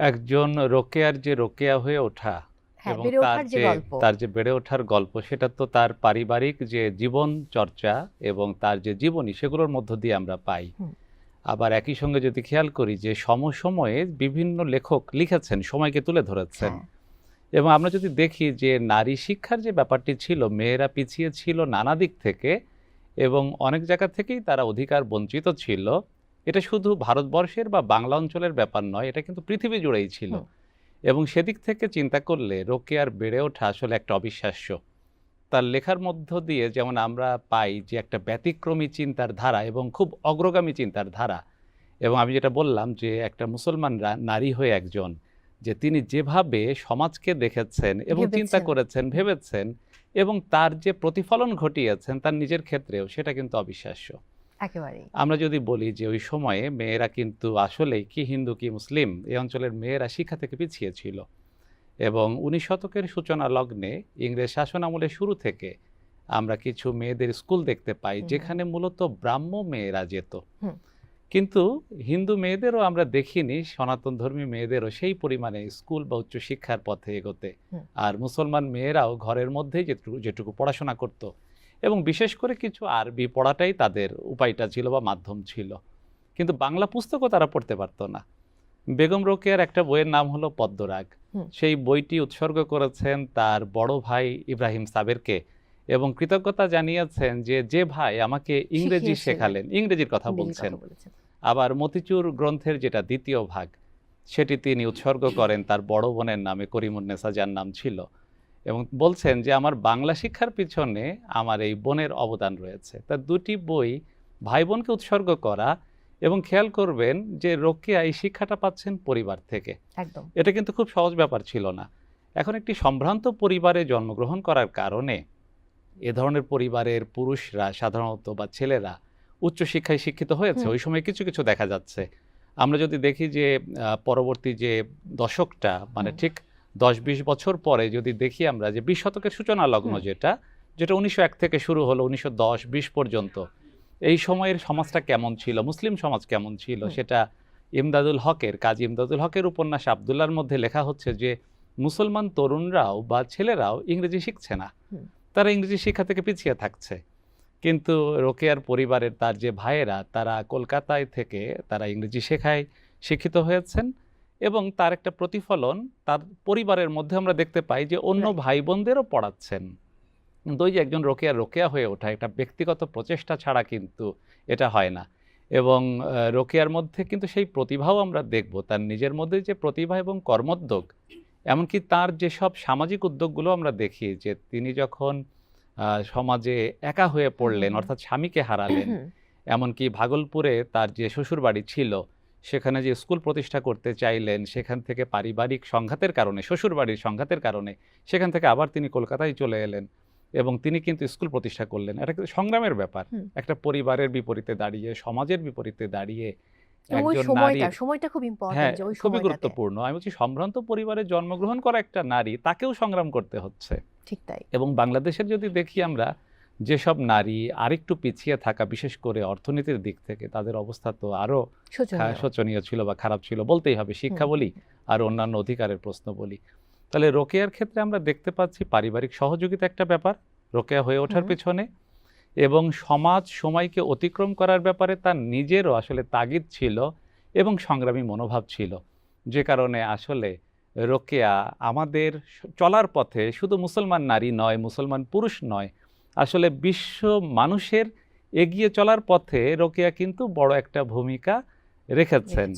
একজন রোকেয়ার যে রোকেয়া হয়ে ওঠা হ্যাঁ এবং তার যে তার যে বেড়ে ওঠার গল্প সেটা তো তার পারিবারিক যে জীবন চর্চা এবং তার যে জীবনী সেগুলোর মধ্য দিয়ে আমরা পাই। আবার একই সঙ্গে যদি খেয়াল করি যে সমসময়ে বিভিন্ন লেখক লিখেছেন সময়কে তুলে ধরেছেন। হ্যাঁ, এবং আমরা যদি দেখি যে নারী শিক্ষার যে ব্যাপারটি ছিল মেয়েরা পিছিয়ে ছিল নানা দিক থেকে এবং অনেক জায়গা থেকেই তারা অধিকার বঞ্চিত ছিল এটা শুধু ভারতবর্ষের বা বাংলা অঞ্চলের ব্যাপার নয় এটা কিন্তু পৃথিবী জুড়েই ছিল। এবং সেদিক থেকে চিন্তা করলে রোকেয়ার বেড়ে ওঠা আসলে একটা অবিশ্বাস্য। তার লেখার মধ্য দিয়ে যেমন আমরা পাই যে একটা ব্যতিক্রমী চিন্তার ধারা এবং খুব অগ্রগামী চিন্তার ধারা। এবং আমি যেটা বললাম যে একটা মুসলমানরা নারী হয়ে একজন যে তিনি যেভাবে সমাজকে দেখেছেন এবং চিন্তা করেছেন ভেবেছেন এবং তার যে প্রতিফলন ঘটিয়েছেন তার নিজের ক্ষেত্রেও সেটা কিন্তু অবিশ্বাস্য। একেবারেই। আমরা যদি বলি যে ওই সময়ে মেয়েরা কিন্তু আসলেই কি হিন্দু কি মুসলিম এই অঞ্চলের মেয়েরা শিক্ষা থেকে পিছিয়ে ছিল। এবং উনিশ শতকের সূচনা লগ্নে ইংরেজ শাসন আমলের শুরু থেকে আমরা কিছু মেয়েদের স্কুল দেখতে পাই যেখানে মূলত ব্রাহ্ম মেয়েরা যেত। কিন্তু হিন্দু মেয়েদেরও আমরা দেখিনি সনাতন ধর্মী মেয়েদেরও সেই পরিমাণে স্কুল বা উচ্চশিক্ষার পথে এগোতে। আর মুসলমান মেয়েরাও ঘরের মধ্যেই যেটুকু যেটুকু পড়াশোনা করত এবং বিশেষ করে কিছু আরবি পড়াটাই তাদের উপায়টা ছিল বা মাধ্যম ছিল। কিন্তু বাংলা পুস্তকও তারা পড়তে পারতো না। বেগম রোকেয়ার একটা বইয়ের নাম হলো পদ্মরাগ। সেই বইটি উৎসর্গ করেছেন তার বড় ভাই ইব্রাহিম সাবেরকে এবং কৃতজ্ঞতা জানিয়েছেন যে যে ভাই আমাকে ইংরেজি শেখালেন ইংরেজির কথা বলছেন। আবার মতিচুর গ্রন্থের যেটা দ্বিতীয় ভাগ সেটি তিনি উৎসর্গ করেন তার বড় বোনের নামে করিমুন্নেসা যার নাম ছিল। এবং বলছেন যে আমার বাংলা শিক্ষার পিছনে আমার এই বোনের অবদান রয়েছে। তার দুটি বই ভাই বোনকে উৎসর্গ করা এবং খেয়াল করবেন যে রোকেয়া এই শিক্ষাটা পাচ্ছেন পরিবার থেকে। একদম। এটা কিন্তু খুব সহজ ব্যাপার ছিল না। এখন একটি সম্ভ্রান্ত পরিবারে জন্মগ্রহণ করার কারণে এ ধরনের পরিবারের পুরুষরা সাধারণত বা ছেলেরা উচ্চশিক্ষায় শিক্ষিত হয়েছে। ওই সময় কিছু কিছু দেখা যাচ্ছে। আমরা যদি দেখি যে পরবর্তী যে দশকটা মানে ঠিক দশ বিশ বছর পরে যদি দেখি আমরা যে বিশ শতকের সূচনা লগ্ন যেটা যেটা উনিশশো এক থেকে শুরু হলো উনিশশো দশ বিশ পর্যন্ত। এই সময়ের সমাজটা কেমন ছিল? মুসলিম সমাজ কেমন ছিল? সেটা ইমদাদুল হকের কাজী। ইমদাদুল হকের উপন্যাস আবদুল্লার মধ্যে লেখা হচ্ছে যে মুসলমান তরুণরাও বা ছেলেরাও ইংরেজি শিখছে না। তারা ইংরেজি শিক্ষা থেকে পিছিয়ে থাকছে। কিন্তু রোকেয়ার পরিবারের তার যে ভাইয়েরা তারা কলকাতায় থেকে তারা ইংরেজি শেখায় শিক্ষিত হয়েছেন। এবং তার একটা প্রতিফলন তার পরিবারের মধ্যে আমরা দেখতে পাই যে অন্য ভাই বোনদেরও পড়াচ্ছেন। কিন্তু ওই যে একজন রোকেয়া রোকেয়া হয়ে ওঠা এটা ব্যক্তিগত প্রচেষ্টা ছাড়া কিন্তু এটা হয় না। এবং রোকেয়ার মধ্যে কিন্তু সেই প্রতিভাও আমরা দেখব। তার নিজের মধ্যে যে প্রতিভা এবং কর্মোদ্যোগ এমনকি তার যেসব সামাজিক উদ্যোগগুলো আমরা দেখি যে তিনি যখন সমাজে একা হয়ে পড়লেন অর্থাৎ স্বামীকে হারালেন এমনকি ভাগলপুরে তার যে শ্বশুরবাড়ি ছিল সেখানে যে স্কুল প্রতিষ্ঠা করতে চাইলেন সেখান থেকে পারিবারিক সংঘাতের কারণে শ্বশুরবাড়ির সংঘাতের কারণে সেখান থেকে আবার তিনি কলকাতায় চলে এলেন এবং তিনি কিন্তু স্কুল প্রতিষ্ঠা করলেন। এটা কিন্তু সংগ্রামের ব্যাপার। একটা পরিবারের বিপরীতে দাঁড়িয়ে সমাজের বিপরীতে দাঁড়িয়ে হ্যাঁ খুবই গুরুত্বপূর্ণ। আমি বলছি সম্ভ্রান্ত পরিবারে জন্মগ্রহণ করা একটা নারী তাকেও সংগ্রাম করতে হচ্ছে। ঠিক তাই। এবং বাংলাদেশের যদি দেখি আমরা যেসব নারী আরেকটু পিছিয়ে থাকা বিশেষ করে অর্থনীতির দিক থেকে তাদের অবস্থা তো আরও শোচনীয়। ছিল বা খারাপ ছিল বলতেই হবে শিক্ষা বলি আর অন্যান্য অধিকারের প্রশ্ন বলি। তাহলে রোকেয়ার ক্ষেত্রে আমরা দেখতে পাচ্ছি পারিবারিক সহযোগিতা একটা ব্যাপার রোকেয়া হয়ে ওঠার। পেছনে এবং সমাজ সময়কে অতিক্রম করার ব্যাপারে তার নিজেরও আসলে তাগিদ ছিল এবং সংগ্রামী মনোভাব ছিল। যে কারণে আসলে রোকেয়া আমাদের চলার পথে শুধু মুসলমান নারী নয় মুসলমান পুরুষ নয় আসলে বিশ্ব মানুষের এগিয়ে চলার পথে রোকেয়া কিন্তু বড় একটা ভূমিকা রেখেছেন।